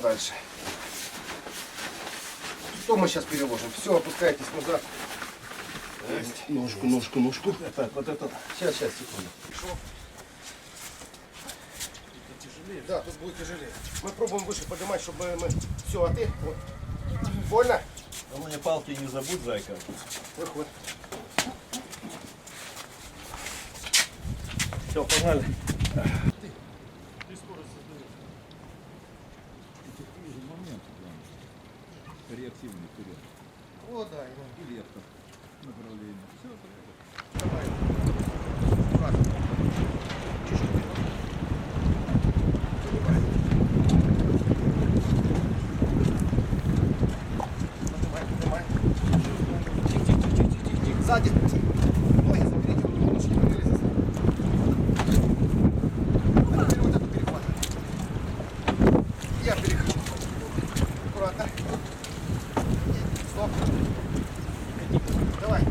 дальше. Что мы сейчас переложим? Все, опускайтесь назад. Ножку, ножку, ножку. Так, вот это. Сейчас, сейчас, секунду. Да, тут будет тяжелее. Мы пробуем выше поднимать, чтобы мы... Все, а ты? Вот. Больно? А мне палки не забудь, зайка. Выход. Все, погнали. реактивный вперед. О, да, его. И левто направление. Все, Давай. Аккуратно. Чуть-чуть. Сзади. Ноги заберите, вы лучше не Я перехожу. Аккуратно. Давай.